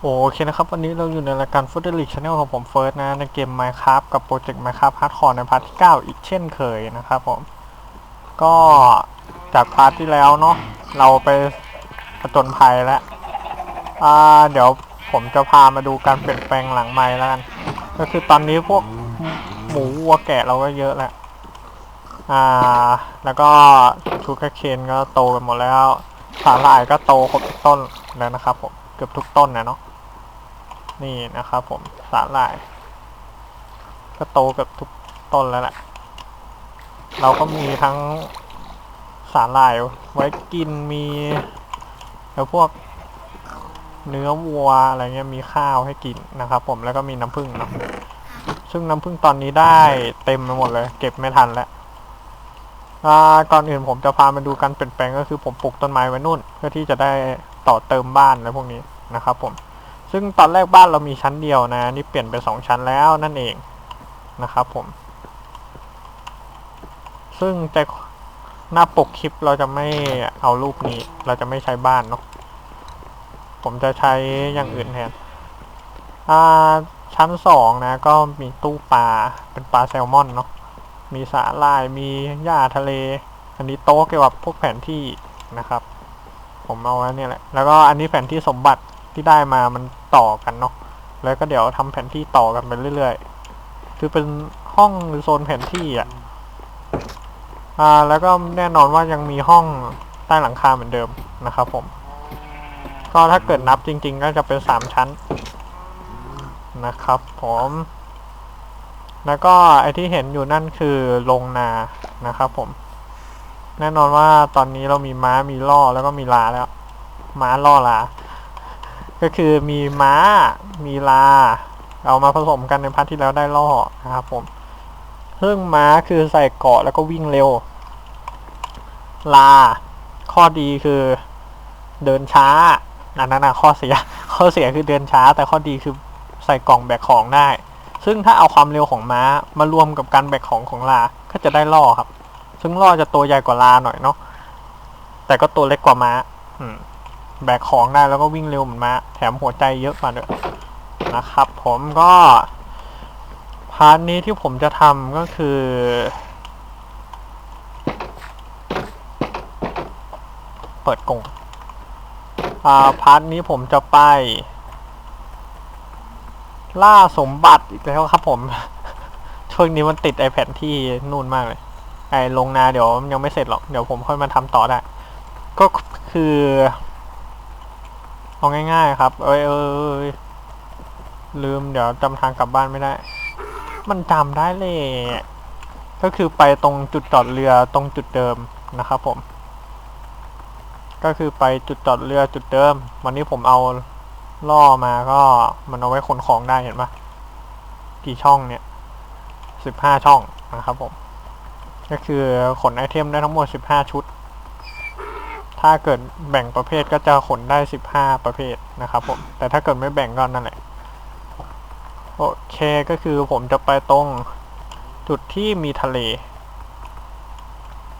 โอเคนะครับ วันนี้เราอยู่ในรายการ f o o d d e l i c Channel ของผมเฟิร์สนะ ในเกม Minecraft กับโปรเจกต์ Minecraft Hardcore ในพาร์ทที่ 9 อีกเช่นเคยนะครับผม ก็จากพาร์ทที่แล้วเนาะเราไปผจญภัยแล้ว อ่า เดี๋ยวผมจะพามาดูการเปลี่ยนแปลงหลังไม้แล้วกัน ก็คือตอนนี้พวกหมูวัวแกะเราก็เยอะแล้ว อ่า แล้วก็ชูกาเคนก็โตกันหมดแล้ว สาหร่ายก็โตครบทุกต้นแล้วนะครับผม เกือบทุกต้นนะเนาะ นี่นะครับผม สาหร่าย ก็โตเกับทุกต้นแล้วแหละ เราก็มีทั้งสาหร่ายไว้กิน มีแล้วพวกเนื้อวัวอะไรเงี้ยมีข้าวให้กินนะครับผมแล้วก็มีน้ำผึ้งเนาะซึ่งน้ำผึ้งตอนนี้ได้เต็มไปหมดเลย เก็บไม่ทันแล้ว ก่อนอื่นผมจะพามาดูการเปลี่ยนแปลงก็คือผมปลูกต้นไม้ไว้นู่น เพื่อที่จะได้ต่อเติมบ้านอะไรพวกนี้นะครับผม ซึ่งตอนแรกบ้านเรามีชั้นเดียวนะ นี่เปลี่ยนเป็นสองชั้นแล้วนั่นเองนะครับผม ซึ่งแต่หน้าปกคลิปเราจะไม่เอารูปนี้ เราจะไม่ใช้บ้านเนาะ ผมจะใช้อย่างอื่นแทนอ่าชั้นสองนะ ก็มีตู้ปลาเป็นปลาแซลมอนเนาะ มีสาหร่ายมีหญ้าทะเล อันนี้โต๊ะเกี่ยวกับพวกแผนที่นะครับ ผมเอาไว้เนี่ยแหละ แล้วก็อันนี้แผนที่สมบัติที่ได้มามันต่อกันเนาะ แล้วก็เดี๋ยวทำแผนที่ต่อกันไปเรื่อยๆ คือเป็นห้องหรือโซนแผนที่อะ อ่า แล้วก็แน่นอนว่ายังมีห้องใต้หลังคาเหมือนเดิมนะครับผม ก็ถ้าเกิดนับจริง ๆ ก็จะเป็นสามชั้นนะครับผม แล้วก็ไอที่เห็นอยู่นั่นคือโรงนานะครับผม แน่นอนว่าตอนนี้เรามีม้ามีล่อแล้วก็มีลาแล้ว ม้าล่อลา ก็คือมีม้ามีลา เอามาผสมกันในพาร์ทที่แล้วได้ล่อนะครับผมซึ่งม้าคือใส่เกาะแล้วก็วิ่งเร็ว ลา ข้อดีคือเดินช้าอันนั้นนะข้อเสีย ข้อเสียคือเดินช้า แต่ข้อดีคือใส่กล่องแบกของได้ ซึ่งถ้าเอาความเร็วของม้ามารวมกับการแบกของของลา ก็จะได้ล่อครับ ซึ่งล่อจะตัวใหญ่กว่าลาหน่อยเนาะ แต่ก็ตัวเล็กกว่าม้า อืม แบกของได้แล้วก็วิ่งเร็วเหมือนม้า แถมหัวใจเยอะกว่าด้วยนะครับ ผมก็ พาร์ทนี้ที่ผมจะทำก็คือ เปิดกรงอ่าพาร์ทนี้ผมจะไป ล่าสมบัติอีกแล้วครับผม ช่วงนี้มันติดไอแผนที่นู่นมากเลย ไอลงนาเดี๋ยวยังไม่เสร็จหรอก เดี๋ยวผมค่อยมาทำต่อได้ ก็คือ เอาง่ายๆครับเอ้ยเอ้ยเอ้ยลืมเดี๋ยวจำทางกลับบ้านไม่ได้ มันจำได้เลย ก็คือไปตรงจุดจอดเรือตรงจุดเดิมนะครับผม ก็คือไปจุดจอดเรือจุดเดิม วันนี้ผมเอา ล่อมาก็มันเอาไว้ขนของได้เห็นปะกี่ช่องเนี่ยสิบห้าช่องนะครับผม ก็คือขนไอเทมได้ทั้งหมดสิบห้าชุด ถ้าเกิดแบ่งประเภทก็จะขนได้สิบห้าประเภทนะครับผม แต่ถ้าเกิดไม่แบ่งก็นั่นแหละ โอเคก็คือผมจะไปตรงจุดที่มีทะเล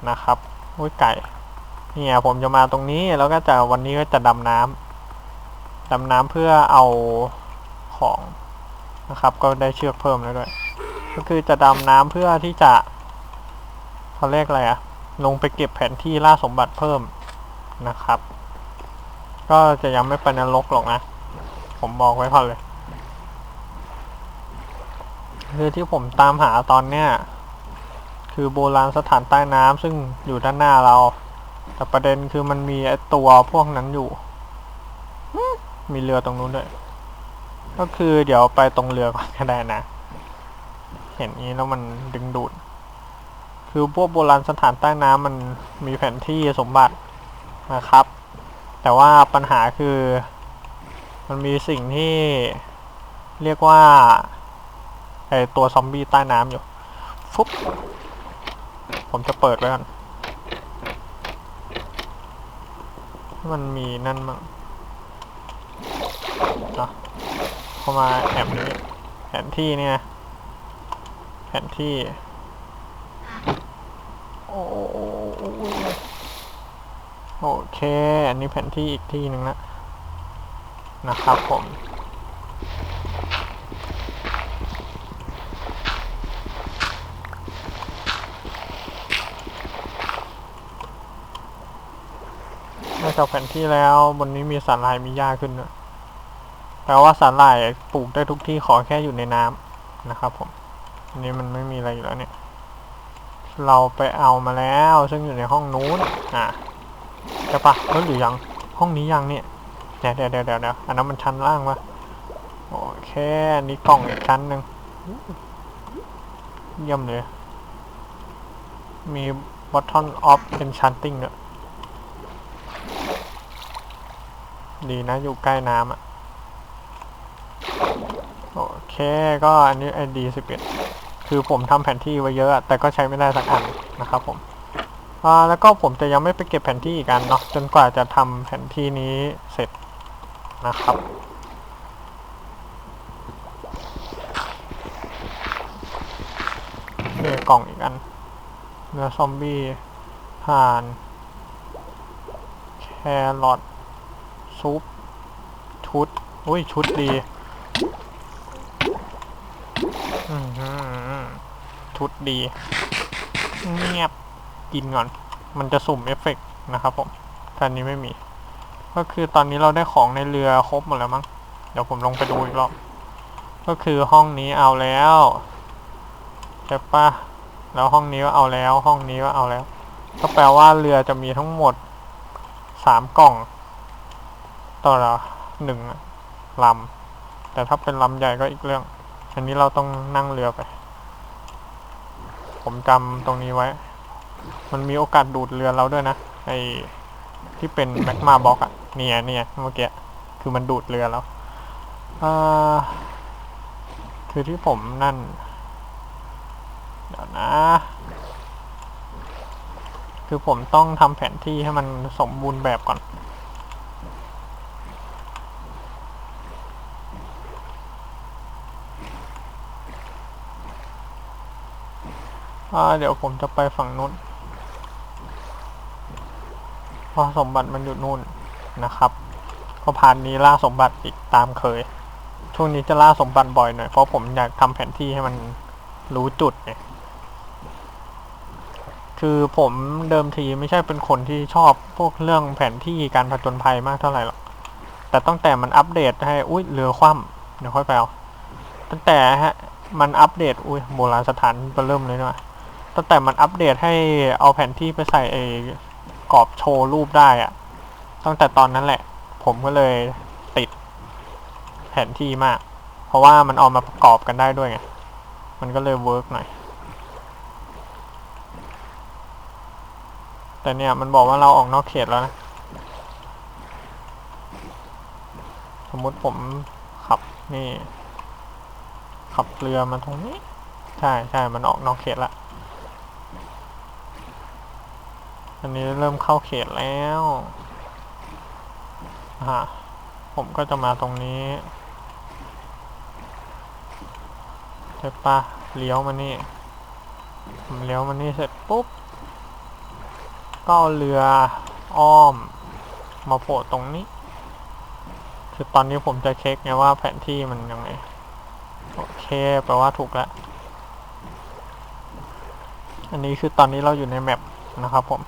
นะครับอุ้ยไก่ เนี่ยผมจะมาตรงนี้แล้วก็จะวันนี้ก็จะดำน้ำ ดำน้ำเพื่อเอาของนะครับ ก็ได้เชือกเพิ่มแล้วด้วย ก็คือจะดำน้ำเพื่อที่จะเขาเรียกอะไรอะลงไปเก็บแผนที่ล่าสมบัติเพิ่มนะครับ ก็จะยังไม่ไปนรกหรอกนะ ผมบอกไว้ก่อนเลย คือที่ผมตามหาตอนเนี้ยคือโบราณสถานใต้น้ำซึ่งอยู่ด้านหน้าเรา แต่ประเด็นคือมันมีไอตัวพวกนั้นอยู่ มีเรือตรงนู้นด้วย ก็คือเดี๋ยวไปตรงเรือก่อนก็ได้นะ เห็นนี้แล้วมันดึงดูด คือพวกโบราณสถานใต้น้ำมันมีแผนที่สมบัตินะครับ แต่ว่าปัญหาคือ มันมีสิ่งที่เรียกว่าไอตัวซอมบี้ใต้น้ำอยู่ ฟุ๊บ ผมจะเปิดไว้ก่อน มันมีนั่นมั้งเนาะ เข้ามาแอบนี้ แผนที่เนี่ย แผนที่ โอ้โอเค อันนี้แผนที่อีกที่หนึ่งนะนะครับผมนอกจากแผนที่แล้วบนนี้มีสาหร่ายมีหญ้าขึ้นด้วย แปลว่าสาหร่ายปลูกได้ทุกที่ขอแค่อยู่ในน้ำนะครับผมอันนี้มันไม่มีอะไรอยู่แล้วเนี่ย เราไปเอามาแล้วซึ่งอยู่ในห้องนู้นอะใช่ปะเออหรือยังห้องนี้ยังเนี่ยเดี๋ยวเดี๋ยวเดี๋ยวเดี๋ยวอันนั้นมันชั้นล่างวะโอเคอันนี้กล่องอีกชั้นหนึ่งเยี่ยมเลย มี bottom of enchanting ด้วยดีนะอยู่ใกล้น้ำอะ โอเคก็อันนี้ ID 11 คือผมทำแผนที่ไว้เยอะ แต่ก็ใช้ไม่ได้สักอันนะครับผมอ่าแล้วก็ผมจะยังไม่ไปเก็บแผนที่อีกอันเนาะจนกว่าจะทำแผนที่นี้เสร็จนะครับนี่กล่องอีกอันเนื้อซอมบี้ห่านแครอทซุปชุด อุ้ยชุดดี ชุดดีเงียบกินก่อน มันจะสุ่มเอฟเฟกต์นะครับผมตอนนี้ไม่มี ก็คือตอนนี้เราได้ของในเรือครบหมดแล้วมั้ง เดี๋ยวผมลงไปดูอีกรอบ ก็คือห้องนี้เอาแล้วใช่ปะแล้วห้องนี้ก็เอาแล้ว ห้องนี้ก็เอาแล้ว ก็แปลว่าเรือจะมีทั้งหมดสามกล่อง ต่อละหนึ่งลำ แต่ถ้าเป็นลำใหญ่ก็อีกเรื่องอันนี้เราต้องนั่งเรือไป ผมจำตรงนี้ไว้ มันมีโอกาสดูดเรือเราด้วยนะ ไอ้ที่เป็นแมกมาบ็อกอะเนี่ยเนี่ยเมื่อกี้ คือมันดูดเรือเราอ่าคือที่ผมนั่น เดี๋ยวนะ คือผมต้องทำแผนที่ให้มันสมบูรณ์แบบก่อน อ่าเดี๋ยวผมจะไปฝั่งนู้นเพราะสมบัติมันอยู่นู่นนะครับ ก็พานนี้ล่าสมบัติอีกตามเคย ช่วงนี้จะล่าสมบัติบ่อยหน่อย เพราะผมอยากทำแผนที่ให้มันรู้จุดไงคือผมเดิมทีไม่ใช่เป็นคนที่ชอบพวกเรื่องแผนที่การผจญภัยมากเท่าไหร่หรอก แต่ตั้งแต่มันอัปเดตให้ อุ้ยเรือคว่ำเดี๋ยวค่อยไปเอา ตั้งแต่ฮะ มันอัปเดต อุ้ยโบราณสถานเริ่มเลยเนาะ ตั้งแต่มันอัปเดตให้เอาแผนที่ไปใส่ไอ้กรอบโชว์รูปได้อะตั้งแต่ตอนนั้นแหละ ผมก็เลยติดแผนที่มาก เพราะว่ามันเอามาประกอบกันได้ด้วยไง มันก็เลยเวิร์กหน่อย แต่เนี่ยมันบอกว่าเราออกนอกเขตแล้วนะ สมมติผมขับนี่ ขับเรือมาตรงนี้ ใช่ใช่มันออกนอกเขตละ อันนี้เริ่มเข้าเขตแล้วฮะผมก็จะมาตรงนี้ใช่ปะเลี้ยวมานี่ ผมเลี้ยวมานี่เสร็จปุ๊บ ก็เอาเรืออ้อม มาโผล่ตรงนี้ คือตอนนี้ผมจะเช็คไงว่าแผนที่มันยังไง โอเค แปลว่าถูกแล้ว อันนี้คือตอนนี้เราอยู่ในแมปนะครับผม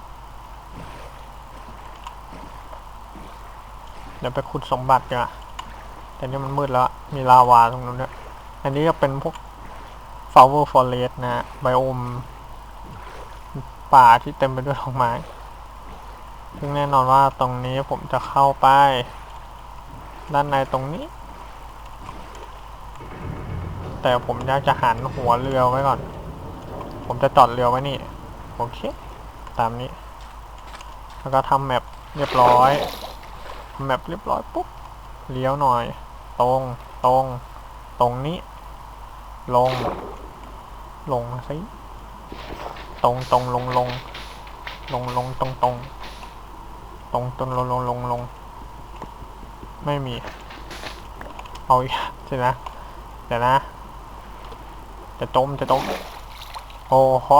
ดี๋ยวไปขุดสมบัติกันอะแต่นี่มันมืดแล้ว มีลาวาตรงนู้นด้วยอันนี้ก็เป็นพวก flower forest นะไบโอมป่าที่เต็มไปด้วยดอกไม้ ซึ่งแน่นอนว่าตรงนี้ผมจะเข้าไป ด้านในตรงนี้ แต่ผมอยากจะหันหัวเรือไว้ก่อน ผมจะจอดเรือไว้นี่ โอเค ตามนี้ แล้วก็ทำแมปเรียบร้อย แมปเรียบร้อยปุ๊บเลี้ยวหน่อย ตรงตรง ตรงนี้ ลง ลงมาสิตรงตรงลงลง ลงลงตรงตรงตรงตรงลงลงลงลง ไม่มี เอาอีกใช่นะเดี๋ยวนะ จะจมจะจมโอ้โห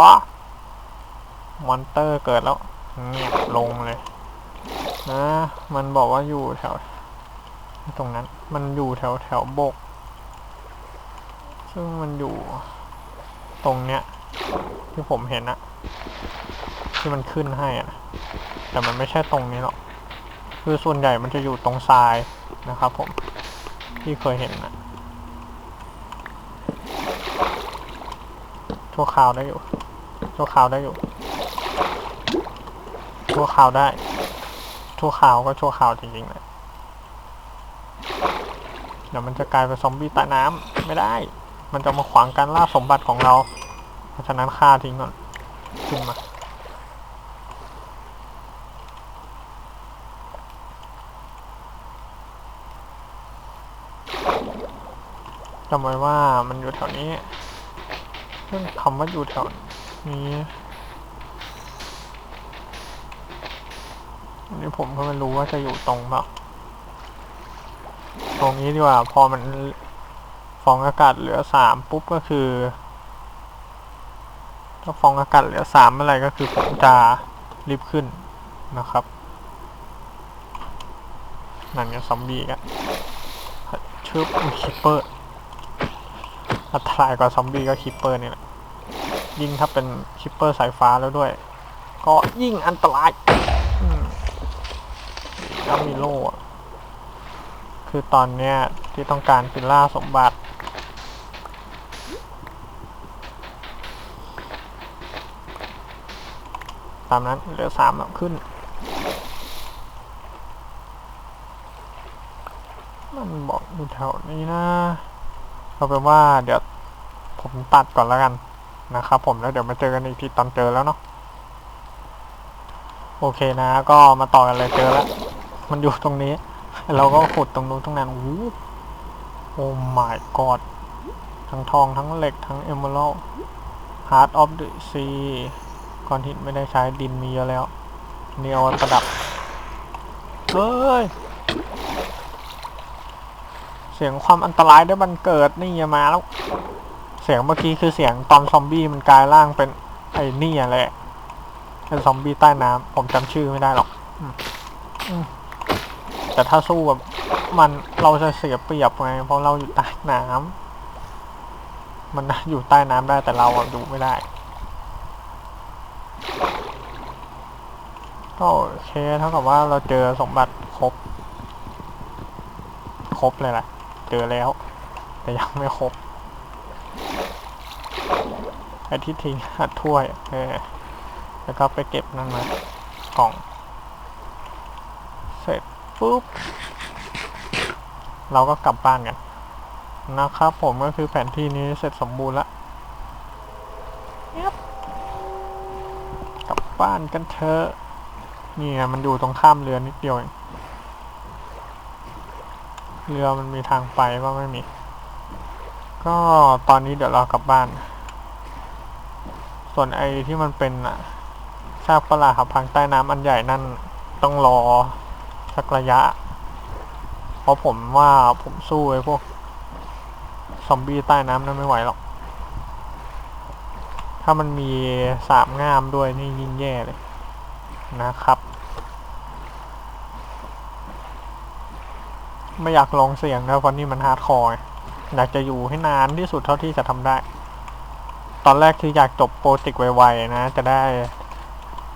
มอนเตอร์เกิดแล้วเงียบลงเลย นะมันบอกว่าอยู่แถว ตรงนั้น มันอยู่แถวแถวบก ซึ่งมันอยู่ ตรงเนี้ย ที่ผมเห็นอะที่มันขึ้นให้อะนะแต่มันไม่ใช่ตรงนี้หรอก คือส่วนใหญ่มันจะอยู่ตรงทรายนะครับผม ที่เคยเห็นนะชั่วคราวได้อยู่ชั่วคราวได้อยู่ชั่วคราวได้ ชั่วคราวก็ชั่วคราวจริงๆเลยเดี๋ยวมันจะกลายเป็นซอมบี้ใต้น้ำไม่ได้ มันจะมาขวางการล่าสมบัติของเรา เพราะฉะนั้นฆ่าทิ้งก่อน ขึ้นมา จำไว้ว่ามันอยู่แถวนี้ซึ่องคำว่าอยู่แถวนี้ นนี้ผมก็ไม่รู้ว่าจะอยู่ตรงเปล่าตรงนี้ดีกว่า พอมันฟองอากาศเหลือสามปุ๊บก็คือ ถ้าฟองอากาศเหลือสามเมื่อไรก็คือผมจะรีบขึ้นนะครับนั่นไงซอมบี้กันชึบอุ้ยคิปเปอร์อันตรายกว่าซอมบี้ก็คิปเปอร์นี่แหละยิ่งถ้าเป็นคิปเปอร์สายฟ้าแล้วด้วย ก็ยิ่งอันตราย แล้วมีโล่คือตอนเนี้ยที่ต้องการคือล่าสมบัติ ตามนั้นเหลือสามแล้วขึ้น มันบอกอยู่แถวนี้นะเอาเป็นว่าเดี๋ยวผมตัดก่อนแล้วกันนะครับผมแล้วเดี๋ยวมาเจอกันอีกทีตอนเจอแล้วเนาะโอเคนะก็มาต่อกันเลยเจอแล้ว มันอยู่ตรงนี้ เราก็ขุดตรงนู้นตรงนั้นโอ้โหโอ้ my god ทั้งทองทั้งเหล็กทั้งเอมเมอรัล Heart of the Sea ก้อนหินไม่ได้ใช้ดินมีเยอะแล้วนี่เอาไว้ประดับเฮ้ยเสียงความอันตรายได้บันเกิดนี่อย่ามาแล้ว เสียงเมื่อกี้คือเสียงตอนซอมบี้มันกลายร่างเป็นไอ้นี่แหละเป็นซอมบี้ใต้น้ำผมจำชื่อไม่ได้หรอกอ แต่ถ้าสู้แบบมันเราจะเสียเปรียบไงเพราะเราอยู่ใต้น้ำมันอยู่ใต้น้ำได้แต่เราอะอยู่ไม่ได้ก็โอเคเท่ากับว่าเราเจอสมบัติครบ ครบเลยแหละเจอแล้ว แต่ยังไม่ครบไอ้ที่ทิ้งหัดถ้วยเออแล้วก็ไปเก็บนั่นมากล่อง เสร็จ ปุ๊บเราก็กลับบ้านกันนะครับผมก็คือแผนที่นี้เสร็จสมบูรณ์ละกลับบ้านกันเถอะนี่ไงมันอยู่ตรงข้ามเรือนิดเดียวเองเรือมันมีทางไปว่าไม่มี ก็ตอนนี้เดี๋ยวเรากลับบ้าน ส่วนไอ้ที่มันเป็นอะซากปลาหับพังใต้น้ำอันใหญ่นั่นต้องรอ สักระยะ เพราะผมว่าผมสู้ไอ้พวก ซอมบี้ใต้น้ำนั้นไม่ไหวหรอก ถ้ามันมีสามง่ามด้วยนี่ยิ่งแย่เลยนะครับ ไม่อยากลองเสี่ยงนะเพราะนี่มันฮาร์ดคอร์อยากจะอยู่ให้นานที่สุดเท่าที่จะทำได้ ตอนแรกคืออยากจบโปรเจกต์ไวๆนะ จะได้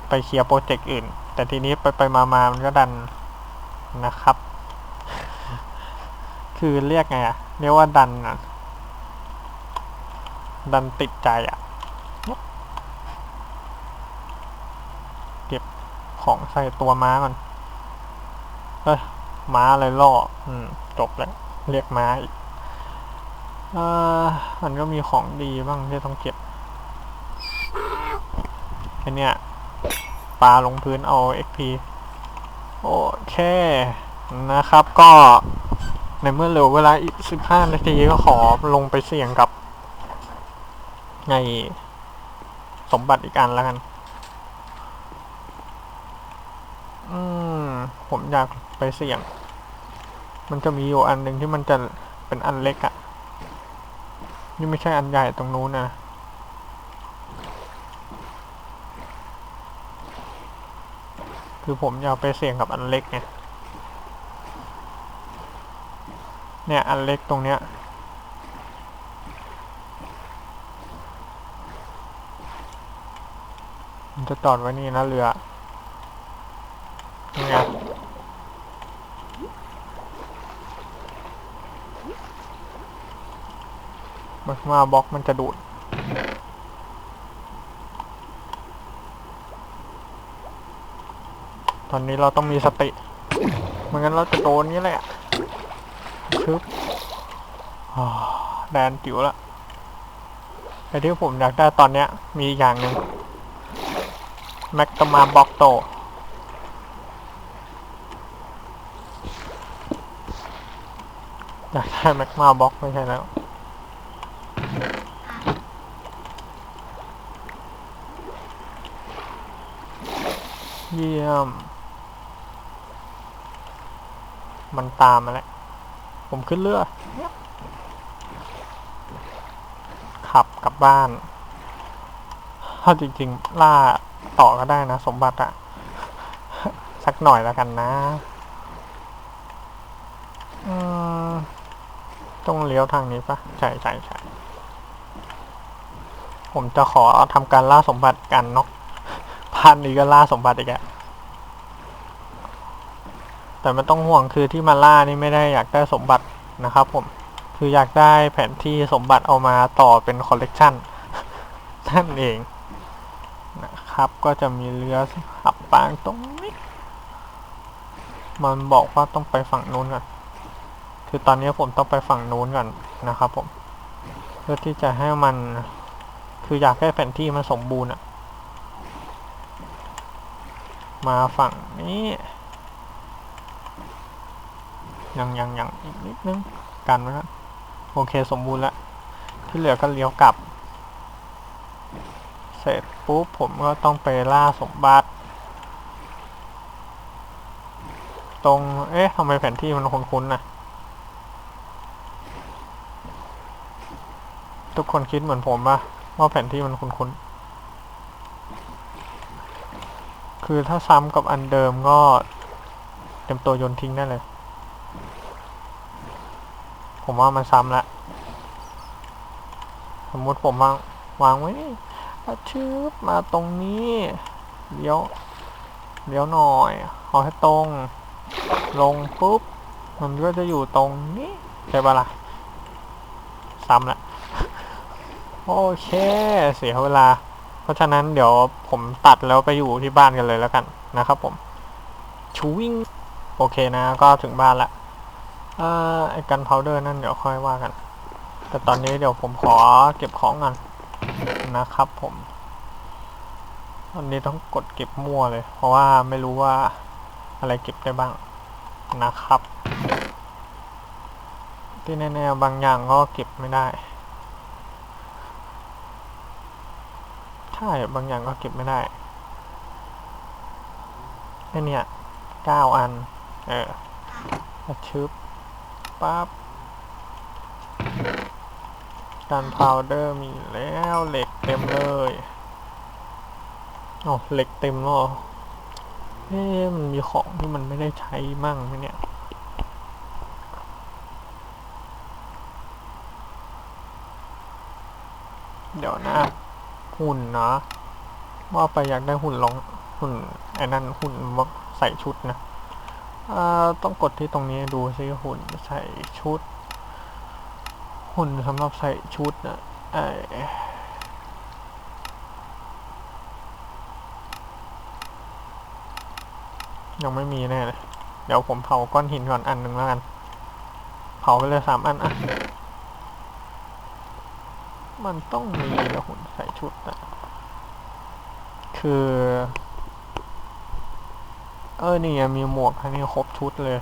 ไปเคลียร์โปรเจกต์อื่น แต่ทีนี้ไปไปมามามันก็ดัน นะครับ คือเรียกไงอะเรียกว่าดันอะดันติดใจอะเก็บของใส่ตัวม้าก่อนเอ้ยม้าอะไรล่ออืมจบแล้ว เรียกม้าอีกเออมันก็มีของดีบ้างที่ต้องเก็บไอเนี้ยปลาลงพื้นเอา XP โอเคนะครับก็ในเมื่อเหลือเวลาอีก 15 นาทีก็ขอลงไปเสี่ยงกับในสมบัติอีกอันแล้วกัน อืม ผมอยากไปเสี่ยง มันจะมีอยู่อันหนึ่งที่มันจะเป็นอันเล็กอะ่ะ นี่ไม่ใช่อันใหญ่ตรงนู้นนะ คือผมอาไปเสี่ยงกับอันเล็กไงเนี่ยอันเล็กตรงเนี้ยมันจะจอดไว้นี่นะเรือนี่ไงมันมาบล็อกมันจะดูด ตอนนี้เราต้องมีสติไมันงั้นเราจะโดนนี้แหละชึบอ่าแดนจิ๋วละไอ้ที่ผมอยากได้ตอนเนี้ย มีอีกอย่างหนึ่งแม็กตมาบล็อกโตอยากได้แม็กมาบล็อกไม่ใช่แล้วเยี่ยม มันตามมาแล้ว ผมขึ้นเรือ ขับกลับบ้านถ้าจริง ๆ ล่าต่อก็ได้นะ สมบัติอะสักหน่อยแล้วกันนะต้องเลี้ยวทางนี้ปะใช่ใช่ใช่ผมจะขอทำการล่าสมบัติกันเนาะพันนี้ก็ล่าสมบัติอีกแล้ว แต่ไม่ต้องห่วงคือที่มาล่านี่ไม่ได้อยากได้สมบัตินะครับผมคืออยากได้แผนที่สมบัติเอามาต่อเป็นคอลเลกชันนั่นเองนะครับก็จะมีเรือขับปางตรงนี้ มันบอกว่าต้องไปฝั่งนู้นก่อนคือตอนนี้ผมต้องไปฝั่งนู้นก่อนนะครับผมเพื่อที่จะให้มันคืออยากให้แผนที่มันสมบูรณ์อะมาฝั่งนี้ ยังยังยังอีกนิดนึงกันไว้ครับโอเคสมบูรณ์แล้วที่เหลือก็เลี้ยวกลับ เสร็จปุ๊บผมก็ต้องไปล่าสมบัติ ตรง เอ๊ะทำไมแผนที่มันคุ้นๆนะทุกคนคิดเหมือนผมปะว่าแผนที่มันคุ้นๆ คือถ้าซ้ำกับอันเดิมก็เต็มตัวโยนทิ้งได้เลย ผมว่ามันซ้ำละ สมมติผมวางวางไว้นี่ถ้าชืบมาตรงนี้เลี้ยวเลี้ยวหน่อยเอาให้ตรง ลงปุ๊บ มันก็จะอยู่ตรงนี้ใช่ปะล่ะ ซ้ำละโอเค เสียเวลา เพราะฉะนั้นเดี๋ยวผมตัดแล้วไปอยู่ที่บ้านกันเลยแล้วกันนะครับผมชูวิ่งโอเคนะ ก็ถึงบ้านละ เอ่อไอ้กันพาวเดอร์นั่นเดี๋ยวค่อยว่ากัน แต่ตอนนี้เดี๋ยวผมขอเก็บของก่อนนะครับผม ตอนนี้ต้องกดเก็บมั่วเลย เพราะว่าไม่รู้ว่าอะไรเก็บได้บ้างนะครับ ที่แน่ๆบางอย่างก็เก็บไม่ได้ใช่บางอย่างก็เก็บไม่ได้ไอเนี่ยเก้าอัน เออชึบ ปั๊บการพาวเดอร์มีแล้วเหล็กเต็มเลยโอ้เหล็กเต็มแล้วเหรอเอ๊ะมันมีของที่มันไม่ได้ใช้มั่งไหมเนี่ยเดี๋ยวนะ หุ่นเนาะว่าไปอยากได้หุ่นลองหุ่นไอ้นั่นหุ่นใส่ชุดนะ ต้องกดที่ตรงนี้ดูซิหุ่นใส่ชุด หุ่นสำหรับใส่ชุดนะไอยังไม่มีแน่เลยเดี๋ยวผมเผาก้อนหินก่อนอันหนึ่งแล้วกัน เผาไปเลยสามอันอะ มันต้องมีแล้วหุ่นใส่ชุดอะคือ เออ นี่ไงมีหมวกอันนี้ครบชุดเลย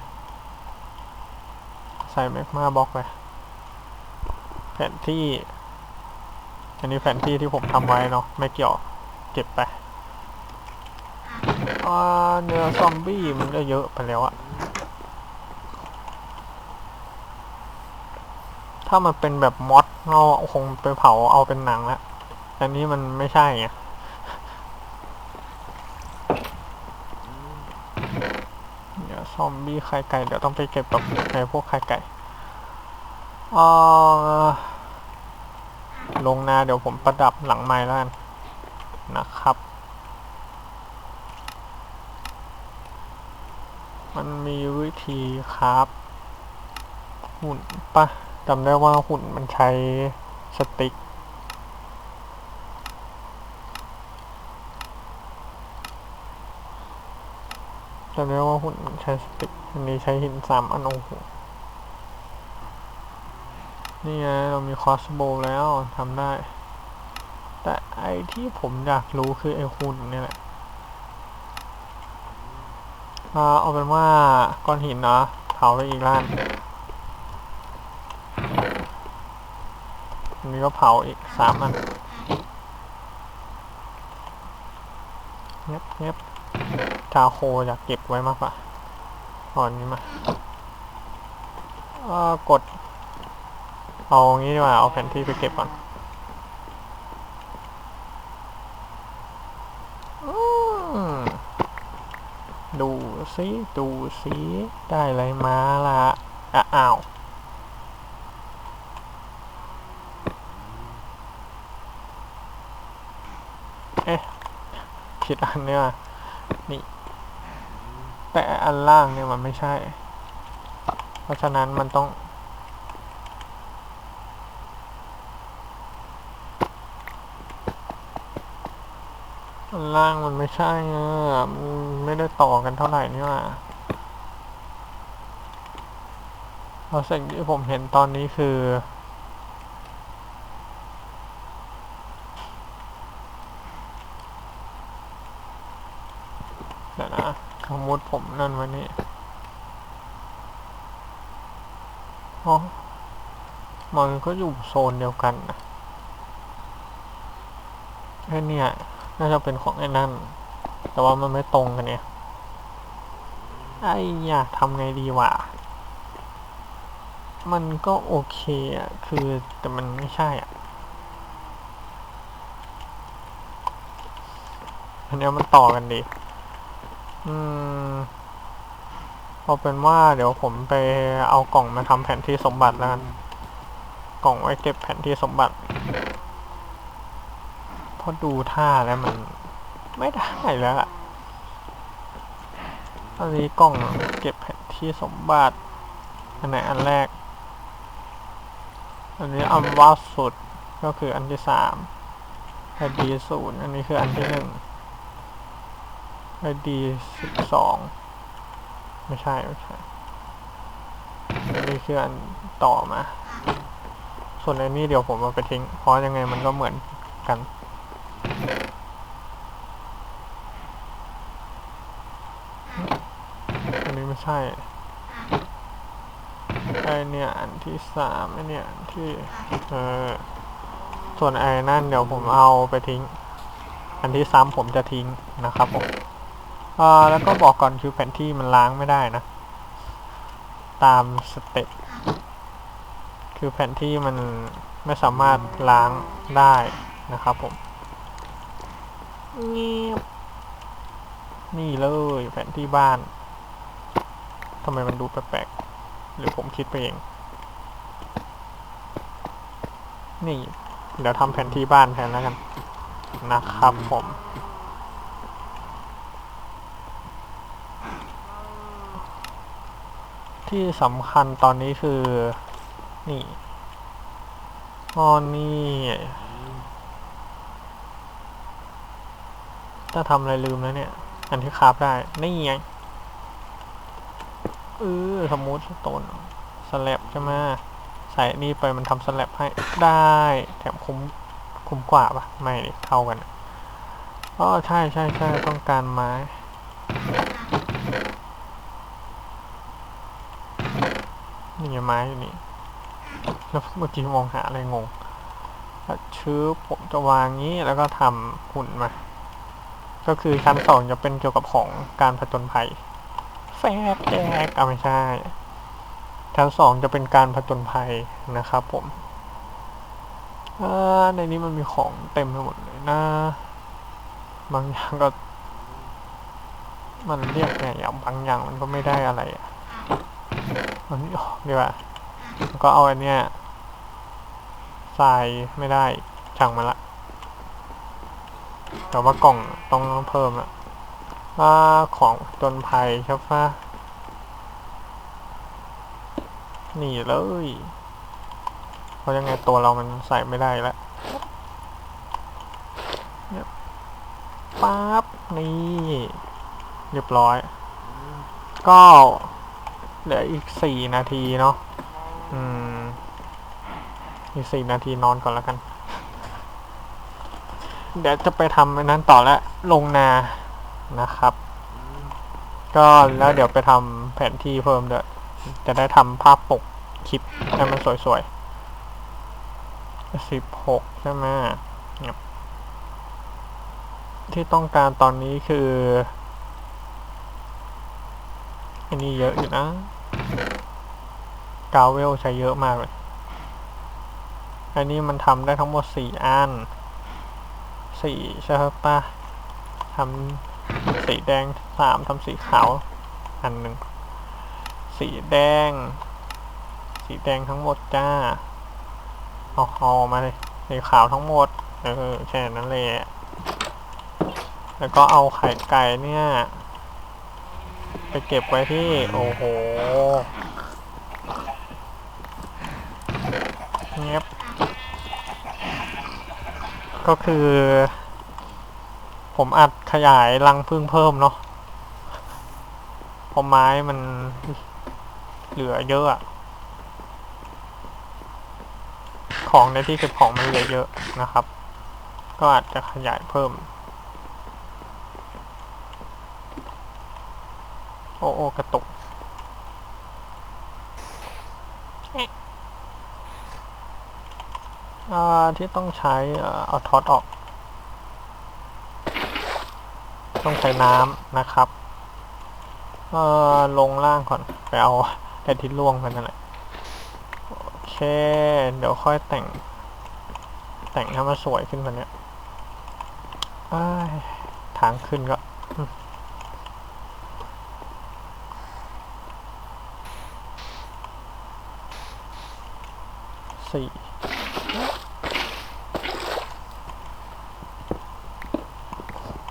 ใส่แมกมาบล็อกไป แผนที่ อันนี้แผนที่ที่ผมทำไว้เนาะไม่เกี่ยว เก็บไปเนื้อซอมบี้มันก็เยอะไปแล้วอะถ้ามันเป็นแบบมอดเราคงไปเผาเอาเป็นหนังแล้วอันนี้มันไม่ใช่ไง ซอมบี้ไข่ไก่ เดี๋ยวต้องไปเก็บกับในพวกไข่ไก่เออลงนาเดี๋ยวผมประดับหลังไม้แล้วกันนะครับ มันมีวิธีครับ หุ่นปะจำได้ว่าหุ่นมันใช้สติ๊ก จำได้ว่าหุ่นใช้สติกอันนี้ใช้หินสามอันโอ้โหนี่ไงเรามีคอสโบแล้วทำได้ แต่ไอที่ผมอยากรู้คือไอหุ่นนี่แหละอ่าเอาเป็นว่าก้อนหินเนาะเผาไปอีกล้านอันนี้ก็เผาอีกสามอันเงียบเงียบ ชาโคอยากเก็บไว้มากกว่าตอนนี้มาเออกด เอางี้ดีกว่าเอาแผนที่ไปเก็บก่อนอดูสิดูสิได้อะไรมาละอะอ้าวเอ๊ะผิดอันเนี่ยว่ะนี่ แต่อันล่างเนี่ยมันไม่ใช่ เพราะฉะนั้นมันต้อง อันล่างมันไม่ใช่อะมันไม่ได้ต่อกันเท่าไหร่นี่ว่าเราสิ่งที่ผมเห็นตอนนี้คือ เดี๋ยวนะสมมติผมนั่นไว้นี่อ๋อ มันก็อยู่โซนเดียวกันนะแค่เนี้ยน่าจะเป็นของไอ้นั่น แต่ว่ามันไม่ตรงกันเนี่ย ไอ้อยากทำไงดีวะ มันก็โอเคอะคือแต่มันไม่ใช่อะ อันนี้มันต่อกันดี อืมเอาเป็นว่าเดี๋ยวผมไปเอากล่องมาทำแผนที่สมบัติแล้วกัน ล่องไว้เก็บแผนที่สมบัติเพราะดูท่าแล้วมันไม่ได้แล้วอะอันนี้กล่องเก็บแผนที่สมบัติอันไหนอันแรก อันนี้อันว่าสุดก็คืออันที่สามไอดีศูนย์อันนี้คืออันที่หนึ่งไอดีสิบสองไม่ใช่ไม่ใช่อันนี้คืออันต่อมา ส่วนไอันนี้เดี๋ยวผมเอาไปทิ้ง เพราะยังไงมันก็เหมือนกันอันนี้ไม่ใช่ไอเนี่ยอันที่สามไอเนี่ยอันที่เออส่วนไอ้นั่นเดี๋ยวผมเอาไปทิ้ง อันที่ซ้ำผมจะทิ้งนะครับผมอ่าแล้วก็บอกก่อนคือแผนที่มันล้างไม่ได้นะ ตามสเต็ป คือแผนที่มันไม่สามารถล้างได้นะครับผมเงียบนี่เลยแผนที่บ้านทำไมมันดูแปลกๆหรือผมคิดไปเอง นี่ เดี๋ยวทำแผนที่บ้านแทนแล้วกัน นะครับผมที่สำคัญตอนนี้คือ นี่ตอนนี้จะทำอะไรลืมแล้วเนี่ย อันที่คราฟได้ นี่ไงเออสมมติต้นสแลบใช่ไหมใส่นี่ไปมันทำสแลบให้ได้ แถมคุ้มคุ้มกว่าปะไม่ดิเท่ากันอ๋อใช่ใช่ใช่ต้องการไม้นี่ไงไม้อยู่นี่ เมื่อกี้มองหาอะไรงงแล้วชื้อผมจะวางงี้แล้วก็ทำหุ่นมา ก็คือชั้นสองจะเป็นเกี่ยวกับของการผจญภัยแฟบแจกเอาไม่ใช่ ชั้นสองจะเป็นการผจญภัยนะครับผมในนี้มันมีของเต็มไปหมดเลยนะ บางอย่างก็ มันเรียกไงอย่างบางอย่างมันก็ไม่ได้อะไรอะอันนี้ออกดีกว่าแล้ว ก็เอาอันเนี้ยใส่ไม่ได้ช่างมันละ แต่ว่ากล่องต้องเพิ่มละว่าของจนภัยใช่ปะหนีเลยเพราะยังไงตัวเรามันใส่ไม่ได้แล้วปั๊บนี่ เรียบร้อย ก็เหลืออีกสี่นาทีเนาะ อืมอีกสี่นาทีนอนก่อนแล้วกัน เดี๋ยวจะไปทำอันนั้นต่อแล้วลงนานะครับ ก็แล้วเดี๋ยวไปทำแผนที่เพิ่มด้วยจะได้ทำภาพปกคลิปให้มันสวยๆสิบหกใช่ไหมที่ต้องการตอนนี้คือ อันนี้เยอะอยู่นะ กาเวลใช้เยอะมากเลย อันนี้มันทำได้ทั้งหมดสี่อันสี่ใช่ปะทำสีแดงสามทำสีขาวอันหนึ่ง สีแดง สีแดงทั้งหมดจ้าเอาเอามาเลยสีขาวทั้งหมด เออแค่นั้นเลยแล้วก็เอาไข่ไก่เนี่ย ไปเก็บไว้ที่ โอ้โห เงียบก็คือ ผมอัดขยายรังพึ่งเพิ่มเนาะเพราะไม้มันเหลือเยอะอะของในที่เก็บของมันเหลือเยอะนะครับ ก็อาจจะขยายเพิ่ม โอ้โอกระตุกเอ๊ะอ่า ที่ต้องใช้เอาท็อตออก ต้องใช้น้ำนะครับลงล่างก่อน ไปเอาไอ้ที่ล่วงกันนั่นแหละโอเค เดี๋ยวค่อยแต่ง แต่งให้มันสวยขึ้นกว่านี้อ้ายทางขึ้นก็สี่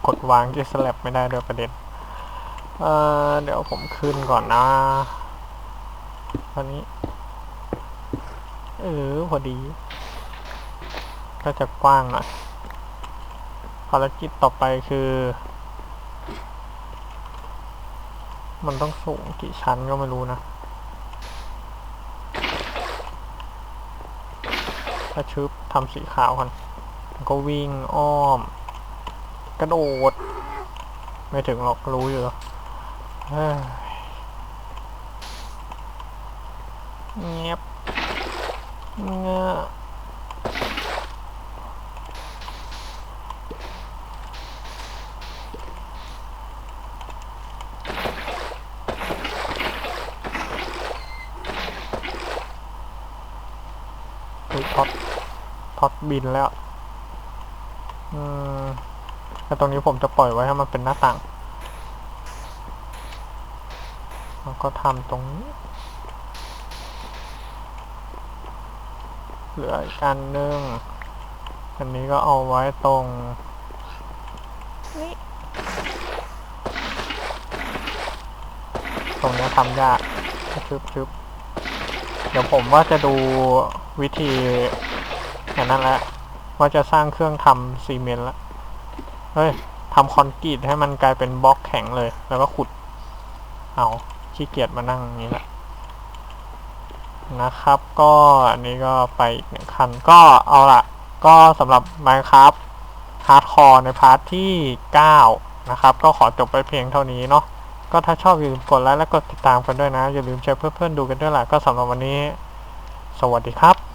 กด วางที่สลับไม่ได้ด้วยประเด็นเเดี๋ยวผมขึ้นก่อนนะตอนนี้ เออ พอดี ก็จะกว้างหน่อยภารกิจต่อไปคือ มันต้องสูงกี่ชั้นก็ไม่รู้นะถ้าชึบทำสีขาวกันก็วิ่งอ้อม กระโดด ไม่ถึงหรอกรู้อยู่เฮ้ยเงียบเงอะอุ๊ยท็อตท็อตบินแล้ว อืม แต่ตรงนี้ผมจะปล่อยไว้ให้มันเป็นหน้าต่างแล้วก็ทำตรงนี้ เหลืออีกอันหนึงอันนี้ก็เอาไว้ตรงนี้ตรงนี้ทำยากชึบชึบเดี๋ยวผมว่าจะดูวิธีอย่างนั้นแหละว่าจะสร้างเครื่องทำซีเมนต์ละ เฮ้ยทำคอนกรีตให้มันกลายเป็นบล็อกแข็งเลย แล้วก็ขุด เอาขี้เกียจมานั่งอย่างนี้แหละนะครับ ก็อันนี้ก็ไปอีกหนึ่งคันก็เอาละก็สำหรับ Minecraft Hardcore ในพาร์ทที่ 9 นะครับ ก็ขอจบไปเพียงเท่านี้เนาะก็ถ้าชอบอย่าลืมกดไลค์และกดติดตามกันด้วยนะ อย่าลืมแชร์เพื่อนๆดูกันด้วยล่ะก็สำหรับวันนี้ สวัสดีครับ